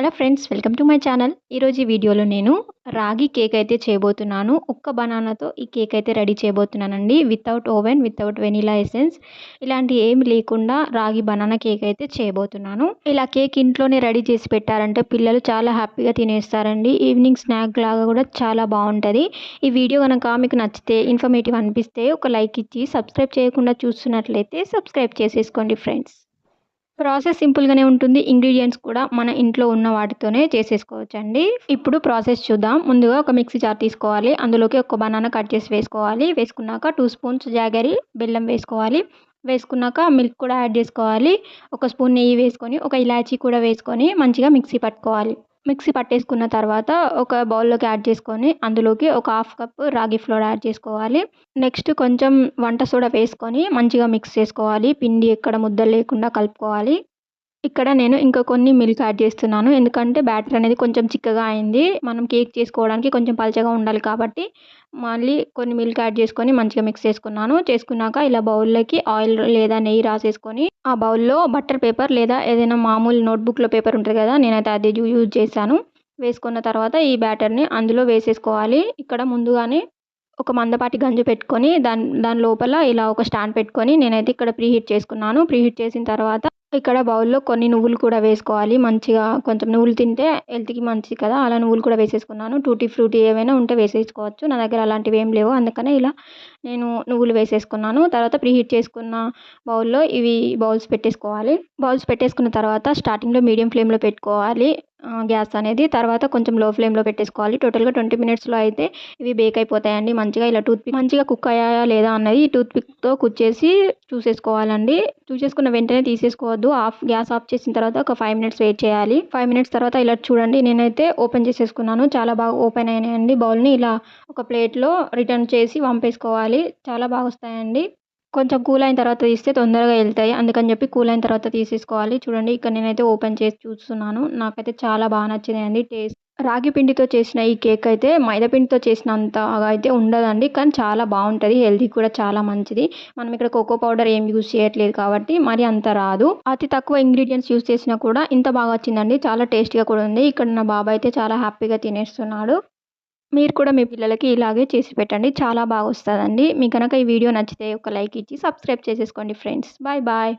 Hello friends welcome to my channel. ఈరోజు ఈ వీడియోలో నేను రాగి కేక్ అయితే చేయబోతున్నాను. ఒక్క బనానాతో ఈ కేక్ అయితే ready చేయబోతున్నానండి. Without oven without vanilla essence. ఇలాంటి ఏమి లేకుండా రాగి బనానా కేక్ అయితే చేయబోతున్నాను. ఇలా కేక్ ఇంట్లోనే రెడీ చేసి పెట్టారంటే పిల్లలు చాలా హ్యాపీగా తినేస్తారండి. ఈవినింగ్ స్నాక్ లాగా కూడా చాలా బాగుంటుంది. ఈ వీడియో కనుక మీకు నచ్చితే ఇన్ఫర్మేటివ్ అనిపిస్తే ఒక లైక్ ఇచ్చి సబ్స్క్రైబ్ చేయకుండా చూస్తున్నట్లయితే సబ్స్క్రైబ్ చేసేసుకోండి ఫ్రెండ్స్. ప్రాసెస్ సింపుల్గానే ఉంటుంది. ఇంగ్రీడియంట్స్ కూడా మన ఇంట్లో ఉన్న వాటితోనే చేసేసుకోవచ్చండి. ఇప్పుడు ప్రాసెస్ చూద్దాం. ముందుగా ఒక మిక్సీ జార్ తీసుకోవాలి. అందులోకి ఒక బనానా కట్ చేసి వేసుకోవాలి. వేసుకున్నాక టూ స్పూన్స్ జాగరి బెల్లం వేసుకోవాలి. వేసుకున్నాక మిల్క్ కూడా యాడ్ చేసుకోవాలి. ఒక స్పూన్ నెయ్యి వేసుకొని ఒక ఇలాచీ కూడా వేసుకొని మంచిగా మిక్సీ పట్టుకోవాలి. మిక్సీ పట్టేసుకున్న తర్వాత ఒక బౌల్లోకి యాడ్ చేసుకొని అందులోకి ఒక half cup ragi flour add చేసుకోవాలి. నెక్స్ట్ కొంచెం వంట సోడా వేసుకొని మంచిగా మిక్స్ చేసుకోవాలి. పిండి ఎక్కడ ముద్దలు లేకుండా కలుపుకోవాలి. ఇక్కడ నేను ఇంకా కొన్ని మిల్క్ యాడ్ చేస్తున్నాను. ఎందుకంటే బ్యాటర్ అనేది కొంచెం చిక్కగా అయింది. మనం కేక్ చేసుకోవడానికి కొంచెం పలచగా ఉండాలి కాబట్టి మళ్ళీ కొన్ని మిల్క్ యాడ్ చేసుకొని మంచిగా మిక్స్ చేసుకున్నాను. చేసుకున్నాక ఇలా బౌల్లోకి ఆయిల్ లేదా నెయ్యి రాసేసుకొని ఆ బౌల్లో బట్టర్ పేపర్ లేదా ఏదైనా మామూలు నోట్బుక్లో పేపర్ ఉంటుంది కదా నేనైతే అది యూజ్ చేశాను. వేసుకున్న తర్వాత ఈ బ్యాటర్ని అందులో వేసేసుకోవాలి. ఇక్కడ ముందుగానే ఒక మందపాటి గంజు పెట్టుకొని దాని దాని లోపల ఇలా ఒక స్టాండ్ పెట్టుకొని నేనైతే ఇక్కడ ప్రీహీట్ చేసుకున్నాను. ప్రీహీట్ చేసిన తర్వాత ఇక్కడ బౌల్లో కొన్ని నువ్వులు కూడా వేసుకోవాలి. మంచిగా కొంచెం నువ్వులు తింటే హెల్త్కి మంచిది కదా. అలా నువ్వులు కూడా వేసేసుకున్నాను. టూటీ ఫ్రూటీ ఏవైనా ఉంటే వేసేసుకోవచ్చు. నా దగ్గర అలాంటివి ఏం లేవు. అందుకనే ఇలా నేను నువ్వులు వేసేసుకున్నాను. తర్వాత ప్రీహీట్ చేసుకున్న బౌల్లో ఇవి బౌల్స్ పెట్టేసుకోవాలి. బౌల్స్ పెట్టేసుకున్న తర్వాత స్టార్టింగ్లో మీడియం ఫ్లేమ్లో పెట్టుకోవాలి. గ్యాస్ అనేది తర్వాత కొంచెం లో ఫ్లేమ్లో పెట్టేసుకోవాలి. టోటల్గా ట్వంటీ మినిట్స్లో అయితే ఇవి బేక్ అయిపోతాయండి. మంచిగా ఇలా టూత్ పిక్ మంచిగా కుక్ అయ్యాయా లేదా అన్నది టూత్ పిక్తో చేసి చూసేసుకోవాలండి. చూసేసుకున్న వెంటనే తీసేసుకోవద్దు. ఆఫ్ గ్యాస్ ఆఫ్ చేసిన తర్వాత ఒక ఫైవ్ మినిట్స్ వెయిట్ చేయాలి. ఫైవ్ మినిట్స్ తర్వాత ఇలా చూడండి. నేనైతే ఓపెన్ చేసేసుకున్నాను. చాలా బాగా ఓపెన్ అయినాయండి బౌల్ని. ఇలా ఒక ప్లేట్లో రిటర్న్ చేసి పంపేసుకోవాలి చాలా బాగా వస్తాయండి. కొంచెం కూల్ అయిన తర్వాత తీస్తే తొందరగా వెళ్తాయి. అందుకని చెప్పి కూల్ అయిన తర్వాత తీసేసుకోవాలి. చూడండి ఇక్కడ నేనైతే ఓపెన్ చేసి చూస్తున్నాను. నాకైతే చాలా బాగా నచ్చినాయండి టేస్ట్. రాగి పిండితో చేసిన ఈ కేక్ అయితే మైదా పిండితో చేసినంతగా అయితే ఉండదండి కానీ చాలా బాగుంటుంది. హెల్తీ కూడా చాలా మంచిది. మనం ఇక్కడ కోకో పౌడర్ ఏం యూజ్ చేయట్లేదు కాబట్టి మరి అంత రాదు. అతి తక్కువ ఇంగ్రీడియంట్స్ యూజ్ చేసినా కూడా ఇంత బాగా వచ్చిందండి. చాలా టేస్టీగా కూడా ఉంది. ఇక్కడ నా బాబాయ్ అయితే చాలా హ్యాపీగా తినేస్తున్నాడు. మీరు కూడా మీ పిల్లలకి ఇలాగే చేసి పెట్టండి. చాలా బాగా వస్తుందండి. మీకు కనుక ఈ వీడియో నచ్చితే ఒక లైక్ ఇచ్చి సబ్స్క్రైబ్ చేసేసుకోండి ఫ్రెండ్స్. Bye bye.